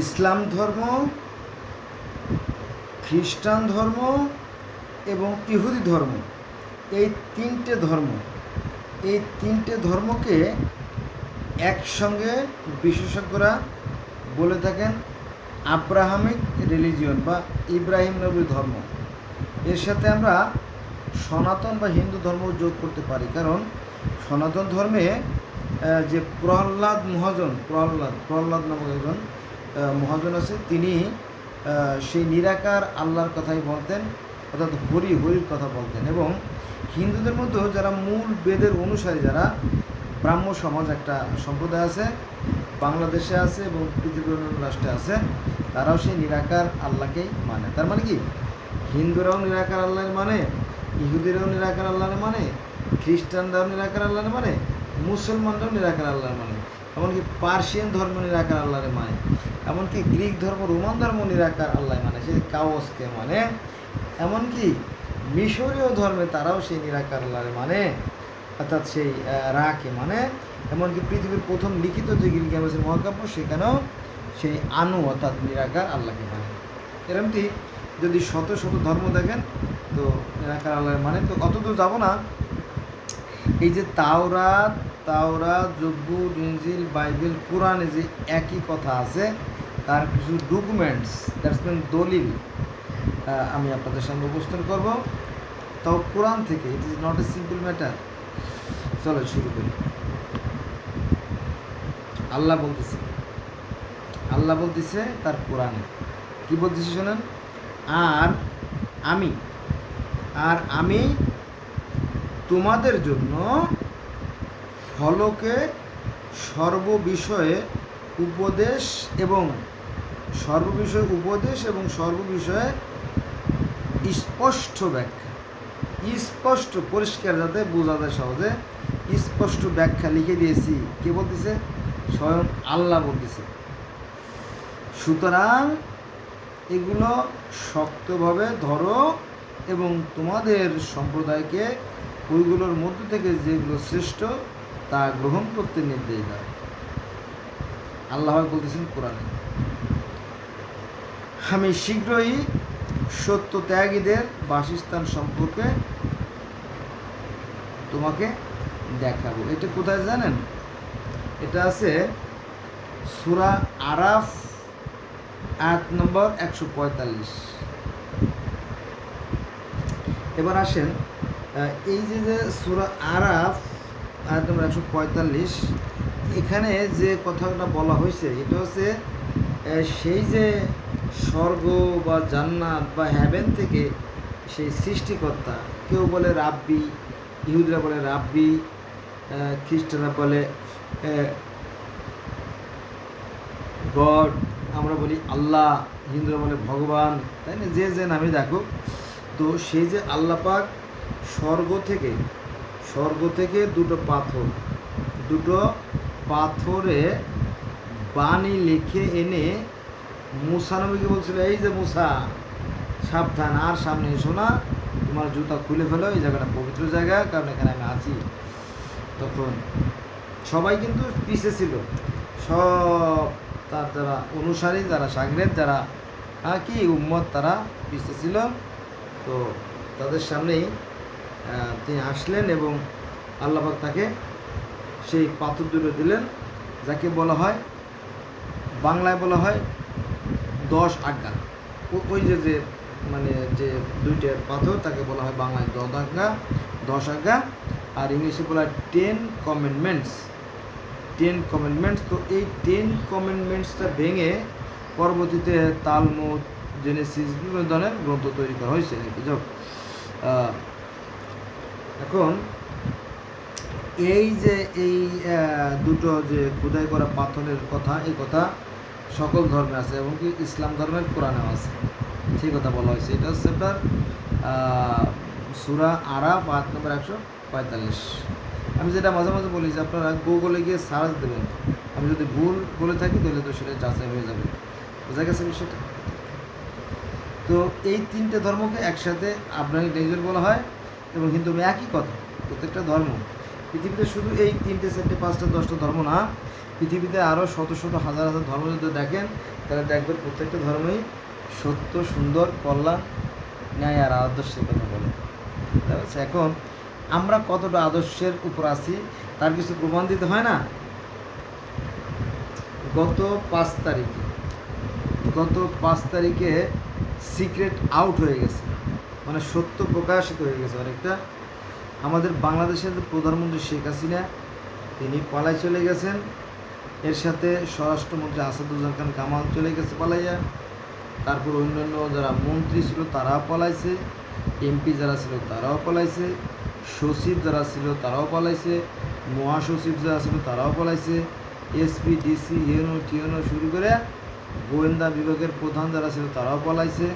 ইসলাম ধর্ম, খ্রিস্টান ধর্ম এবং ইহুদি ধর্ম। এই তিনটে ধর্ম, এই তিনটে ধর্মকে একসঙ্গে বিশেষজ্ঞরা বলে থাকেন আব্রাহামিক রিলিজিয়ন বা ইব্রাহিম নবীর ধর্ম। এর সাথে আমরা সনাতন বা হিন্দু ধর্ম যোগ করতে পারি, কারণ সনাতন ধর্মে যে প্রহ্লাদ মহাজন, প্রহ্লাদ প্রহ্লাদ নামক একজন মহাজন আছে, তিনি সেই নিরাকার আল্লাহর কথাই বলতেন, অর্থাৎ হরি হরির কথা বলতেন। এবং হিন্দুদের মধ্যেও যারা মূল বেদের অনুসারী, যারা ব্রাহ্ম সমাজ একটা সম্প্রদায় আছে, বাংলাদেশে আছে এবং পৃথিবীর রাষ্ট্রে আছে, তারাও সেই নিরাকার আল্লাহকেই মানে। তার মানে কি? হিন্দুরাও নিরাকার আল্লাহর মানে ইহুদিরাও নিরাকার আল্লাহর মানে খ্রিস্টানরাও নিরাকার আল্লাহর মানে মুসলমানরাও নিরাকার আল্লাহর মানে। এমনকি পার্সিয়ান ধর্ম নিরাকার আল্লাহর মানে। এমনকি গ্রিক ধর্ম রোমান ধর্ম নিরাকার আল্লাহ মানে সে কাওসকে মানে এমনকি মিশরীয় ধর্মে তারাও সেই নিরাকার আল্লাহর মানে অর্থাৎ সেই রাকে মানে এমনকি পৃথিবীর প্রথম লিখিত যে গিলগামেসের মহাকাব্য সেখানেও সেই আনু অর্থাৎ নিরাকার আল্লাহকে মানে। এরমটি যদি শত শত ধর্ম দেখেন, তো নিরাকার আল্লাহর মানে তো অত দূর যাব না। এই যে তাওরাত তাওরাত জব্বুর ইঞ্জিল বাইবেল, কোরআনে যে একই কথা আছে, তার কিছু ডকুমেন্টস, দ্যাটস মিন দলিল আমি আপনাদের সামনে উপস্থান করব। তাও কোরআন থেকে it is not a simple matter চলো শুরু করি। আল্লাহ বলতেছে আল্লাহ বলতেছে তার কোরআনে। কি বলতেছে শোনেন? আর আমি আর আমি তোমাদের জন্য ফলকে সর্ববিষয়ে উপদেশ এবং সর্ববিষয়ে উপদেশ এবং সর্ববিষয়ে স্পষ্ট ব্যাখ্যা। স্পষ্ট, পরিষ্কার যাতে বোঝা যায় সহজে। স্পষ্ট ব্যাখ্যা লিখে দিয়েছি। কে বলতেছে? স্বয়ং আল্লাহ বলতেছে। সুতরাং এগুলো শক্তভাবে ধরো এবং তোমাদের সম্প্রদায়কে ওইগুলোর মধ্য থেকে যেগুলো শ্রেষ্ঠ তা গ্রহণ করতে নির্দেশ দাও আল্লাহ বলতেছেন কোরআনে, আমি শীঘ্রই সত্য ত্যাগীদের বাসস্থান সম্পর্কে তোমাকে দেখাবো। এটা কোথায় জানেন? এটা আছে সুরা আরাফ, আয়াত নম্বর একশো পঁয়তাল্লিশ। এবার আসেন এই যে যে সুরা আরাফ আয়াত নম্বর একশো পঁয়তাল্লিশ। এখানে যে কথাটা বলা হয়েছে, এটা হচ্ছে সেই যে স্বর্গ বা জান্নাত বা হ্যাভেন থেকে সেই সৃষ্টিকর্তা, কেউ বলে রাব্বি, ইহুদরা বলে রাব্বি খ্রিস্টানরা বলে গড, আমরা বলি আল্লাহ, হিন্দুরা বলে ভগবান, তাই না? যে যে নামে দেখো তো সেই যে আল্লাপাক স্বর্গ থেকে স্বর্গ থেকে দুটো পাথর। দুটো পাথরে বাণী লিখে এনে মুসা নবীকে বলছিল? এই যে মুসা, সাবধান, আর সামনে এসো না। তোমার জুতা খুলে ফেলো, এই জায়গাটা পবিত্র জায়গা, কারণ এখানে আমি আছি। তখন সবাই কিন্তু পিছে ছিল। সব তার যারা অনুসারী, যারা সাগরের যারা হ্যাঁ কি, উম্মত, তারা পিছে ছিল। তো তাদের সামনেই তিনি আসলেন এবং আল্লাহবাক তাকে সেই পাথর দুটো দিলেন যাকে বলা হয় বাংলায় বলা হয় দশ আজ্ঞা। ওই যে যে মানে যে দুইটা পাথর তাকে বলা হয় বাংলায় দশ আজ্ঞা দশ আজ্ঞা আর ইংলিশে বলা হয় টেন কমেন্টমেন্টস টেন কমেন্টমেন্টস তো এই টেন কমেন্টমেন্টসটা ভেঙে পরবর্তীতে তালমুদ জেনেসিস বিভিন্ন ধরনের গ্রন্থ তৈরি করা হয়েছে। আহ, এখন এই যে এই দুটো যে খোদাই করা পাথরের কথা, এই কথা সকল ধর্মে আছে এবং কি ইসলাম ধর্মের কোরআনেও আছে। সেই কথা বলা হয়েছে। এটা হচ্ছে আপনার সুরা আরাফ আট নম্বর একশো পঁয়তাল্লিশ। আমি যেটা মাঝে মাঝে বলি যে আপনারা গুগলে গিয়ে সার্চ দেবেন। আমি যদি ভুল বলে থাকি, তাহলে তো সেটা যাচাই হয়ে যাবে। বোঝা গেছে বিষয়টা? তো এই তিনটে ধর্মকে একসাথে আপনাকে রিলিজন বলা হয়। এবং হিন্দু একই কথা, প্রত্যেকটা ধর্ম। পৃথিবীতে শুধু এই তিনটে চারটে, পাঁচটা, দশটা ধর্ম না, পৃথিবীতে আরও শত শত হাজার হাজার ধর্ম যদি দেখেন, তাহলে দেখবেন প্রত্যেকটা ধর্মই সত্য, সুন্দর, কল্যাণ, ন্যায় আর আদর্শের কথা বলে। এখন আমরা কতটা আদর্শের উপর আছি, তার কিছু প্রমাণ দিতে হয় না? গত পাঁচ তারিখে, গত পাঁচ তারিখে সিক্রেট আউট হয়ে গেছে। মানে সত্য প্রকাশিত হয়ে গেছে অনেকটা আমাদের বাংলাদেশের প্রধানমন্ত্রী শেখ হাসিনা, তিনি পালাই চলে গেছেন। এর সাথে স্বরাষ্ট্রমন্ত্রী আসাদুজ্জামান খান কামাল চলে গেছে পালাইয়া। তারপর অন্যান্য যারা মন্ত্রী ছিল, তারাও পলাইছে। এমপি যারা ছিল, তারাও পলাইছে। সচিব যারা ছিল, তারাও পলাইছে। মহাসচিব যারা ছিল, তারাও পলাইছে। এসপি, ডিসি ইউনো টিউনো শুরু করে গোয়েন্দা বিভাগের প্রধান যারা ছিল, তারাও পলাইছে।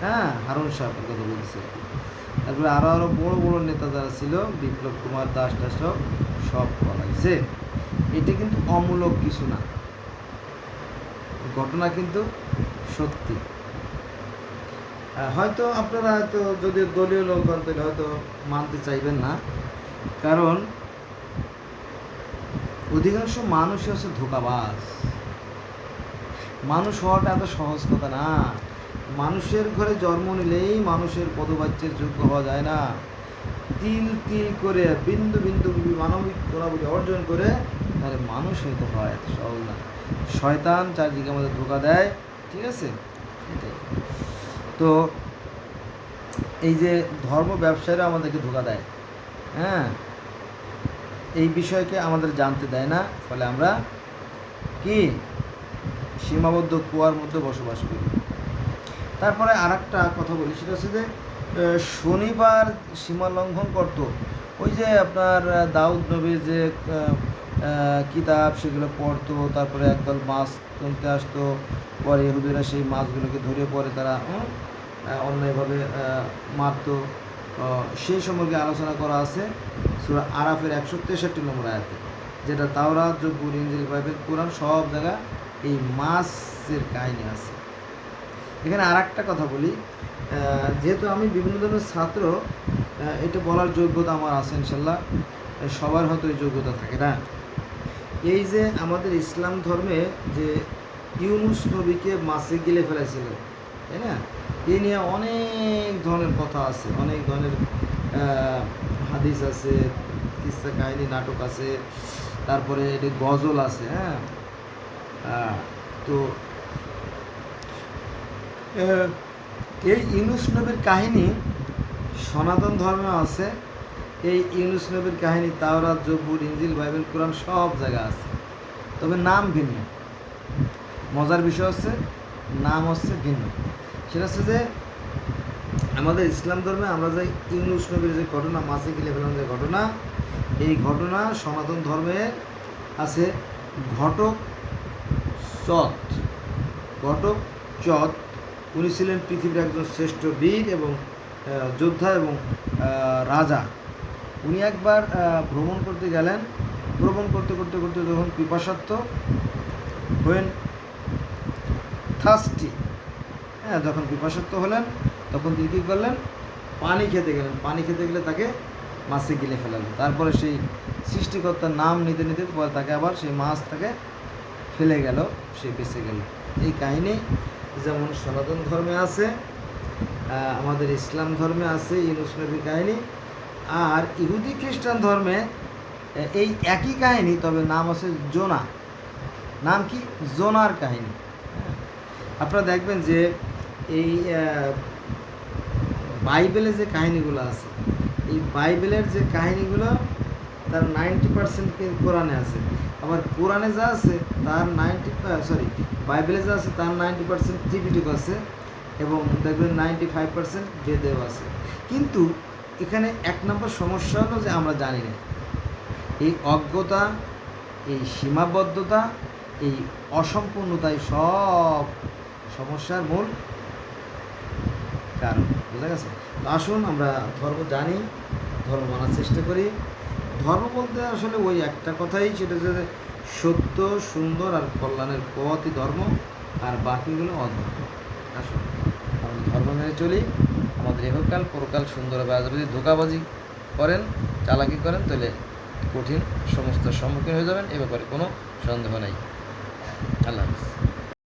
হ্যাঁ হারুন সাহেবের কথা বলছে তারপরে আরও আরও বড় বড় নেতা যারা ছিল, বিপ্লব কুমার দাস টাস সব পলাইছে এটা কিন্তু অমূলক কিছু না। ঘটনা কিন্তু সত্যি। হয়তো আপনারা হয়তো যদি দলীয় লোক হন, তাহলে হয়তো মানতে চাইবেন না। কারণ অধিকাংশ মানুষই হচ্ছে ধোকাবাজ। মানুষ হওয়াটা এত সহজ কথা না। মানুষের ঘরে জন্ম নিলেই মানুষের পদবাচ্যের যোগ্য হওয়া যায় না। তিল তিল করে, বিন্দু বিন্দু মানবিক গুণাবলী অর্জন করে, তাহলে মানুষ হইতে হয়, এত সহজ না। শয়তান চারদিকে আমাদের ধোকা দেয়, ঠিক আছে? তো এই যে ধর্ম ব্যবসায়ীরা আমাদেরকে ধোকা দেয় হ্যাঁ? এই বিষয়কে আমাদের জানতে দেয় না, ফলে আমরা কি? সীমাবদ্ধ কুয়ার মধ্যে বসবাস করি। তারপরে আর একটা কথা বলি, সেটা হচ্ছে যে শনিবার সীমা লঙ্ঘন করতো। ওই যে আপনার দাউদ নবীর যে কিতাব সেগুলো পড়তো, তারপরে একদল মাছ তুলতে আসতো, পরে ইহুদিরা সেই মাছগুলোকে ধরে পরে তারা অন্যায়ভাবে মারতো। সেই সম্পর্কে আলোচনা করা আছে সুরা আরাফের একশো তেষট্টি নম্বর আয়াতে, যেটা তাওরাত জব্বুর ইঞ্জিল বাইবেল, কোরআন সব জায়গায় এই মাছের কাহিনী আছে। এখানে আর একটা কথা বলি যেহেতু আমি বিভিন্ন ধরনের ছাত্র এটা বলার যোগ্যতা আমার আছে ইনশাল্লাহ সবার হয়তো এই যোগ্যতা থাকে না। এই যে আমাদের ইসলাম ধর্মে যে ইউনুস নবীকে মাসে গিলে ফেলেছিল তাই না? এই নিয়ে অনেক ধরনের কথা আছে, অনেক ধরনের হাদিস আছে কিস্সা কাহিনী, নাটক আছে, তারপরে এটি গজল আছে হ্যাঁ? তো এই ইউনুস নবীর কাহিনী সনাতন ধর্মে আছে। এই ইউনুস নবীর কাহিনী, তাওরাত জব্বুর ইঞ্জিল বাইবেল, কোরআন সব জায়গা আছে। তবে নাম ভিন্ন। মজার বিষয় হচ্ছে, নাম হচ্ছে ভিন্ন। সেটা হচ্ছে যে, আমাদের ইসলাম ধর্মে আমরা যে ইউনুস নবীর যে ঘটনা মাসে গিলে ফেলার যে ঘটনা, এই ঘটনা সনাতন ধর্মে আছে। ঘটক চত। ঘটক চত উনি ছিলেন পৃথিবীর একজন শ্রেষ্ঠ বীর এবং যোদ্ধা এবং রাজা। উনি একবার ভ্রমণ করতে গেলেন। ভ্রমণ করতে করতে করতে যখন পিপাসার্থ হলেন থাস্টি হ্যাঁ যখন পিপাসার্থ হলেন, তখন তিনি কী করলেন? পানি খেতে গেলেন। পানি খেতে গেলে তাকে মাছে গিলে ফেলালেন। তারপরে সেই সৃষ্টিকর্তার নাম নিতে নিতে পরে তাকে আবার সেই মাছ তাকে ফেলে গেল, সে বেঁচে গেল। এই কাহিনী যেমন সনাতন ধর্মে আছে আমাদের ইসলাম ধর্মে আছে, ইউনুস নবীর কাহিনী। আর ইহুদি খ্রিস্টান ধর্মে এই একই কাহিনী, তবে নাম আছে জোনা। নাম কি? জোনার কাহিনী। হ্যাঁ। আপনারা দেখবেন যে এই বাইবেলে যে কাহিনীগুলো আছে, এই বাইবেলের যে কাহিনীগুলো তার নাইনটি পার্সেন্ট কোরআনে আছে? আবার কোরআনে যা আছে, তার নাইনটি সরি বাইবেলে যা আছে, তার নাইনটি পার্সেন্ট ত্রিপিটক আছে এবং দেখবেন নাইনটি ফাইভ পার্সেন্ট বেদেও আছে। কিন্তু এখানে এক নম্বর সমস্যা হলো যে আমরা জানি না। এই অজ্ঞতা, এই সীমাবদ্ধতা, এই অসম্পূর্ণতাই সব সমস্যার মূল কারণ। বোঝা গেছে? তো আসুন আমরা ধর্ম জানি, ধর্ম মানার চেষ্টা করি। ধর্ম বলতে আসলে ওই একটা কথাই, সেটা যে সত্য, সুন্দর আর কল্যাণের পথই ধর্ম, আর বাকিগুলো অধর্ম। আসলে আমরা ধর্ম মেনে চলি। আমাদের এহকাল, পরকাল সুন্দর হবে। আর যদি ধোকাবাজি করেন, চালাকি করেন, তাহলে কঠিন সমস্যার সম্মুখীন হয়ে যাবেন। এ ব্যাপারে কোনো সন্দেহ নেই।